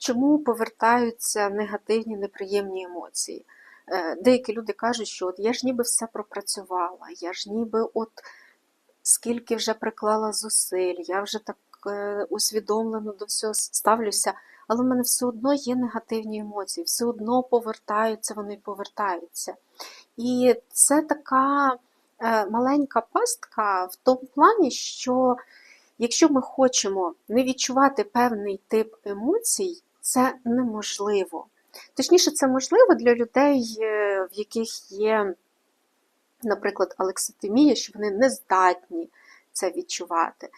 чому повертаються негативні, неприємні емоції? Е, Деякі люди кажуть, що от я ж ніби все пропрацювала, я ж ніби от скільки вже приклала зусиль, я вже так е, усвідомлено до всього ставлюся, але в мене все одно є негативні емоції, все одно повертаються, вони повертаються. І це така е, маленька пастка в тому плані, що якщо ми хочемо не відчувати певний тип емоцій, це неможливо. Точніше, це можливо для людей, е, в яких є, наприклад, алекситимія, що вони не здатні це відчувати.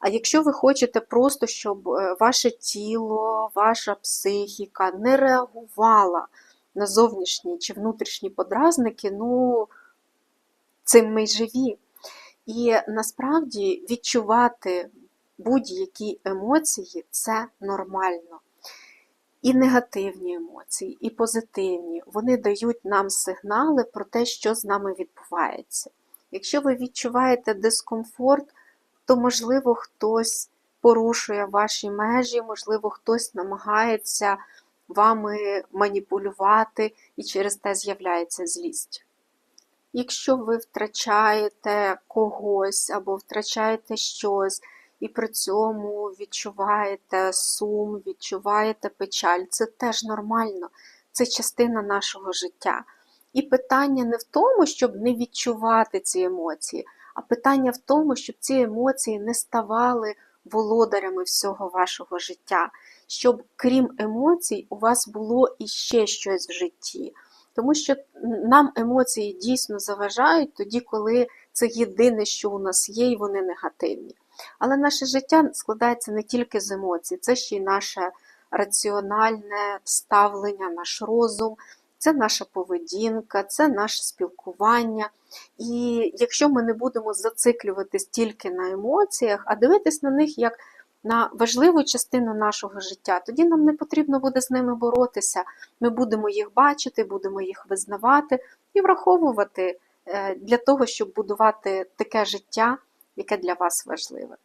А якщо ви хочете просто, щоб е, ваше тіло, ваша психіка не реагувала на зовнішні чи внутрішні подразники, ну цим ми й живі. І насправді відчувати будь-які емоції це нормально. І негативні емоції, і позитивні, вони дають нам сигнали про те, що з нами відбувається. Якщо ви відчуваєте дискомфорт, то, можливо, хтось порушує ваші межі, можливо, хтось намагається вами маніпулювати, і через те з'являється злість. Якщо ви втрачаєте когось або втрачаєте щось, і при цьому відчуваєте сум, відчуваєте печаль, це теж нормально, це частина нашого життя. І питання не в тому, щоб не відчувати ці емоції, а питання в тому, щоб ці емоції не ставали володарями всього вашого життя, щоб крім емоцій, у вас було іще щось в житті. Тому що нам емоції дійсно заважають тоді, коли це єдине, що у нас є, і вони негативні. Але наше життя складається не тільки з емоцій, це ще й наше раціональне ставлення, наш розум, це наша поведінка, це наше спілкування. І якщо ми не будемо зациклюватись тільки на емоціях, а дивитись на них як на важливу частину нашого життя, тоді нам не потрібно буде з ними боротися. Ми будемо їх бачити, будемо їх визнавати і враховувати для того, щоб будувати таке життя, яке для вас важливе.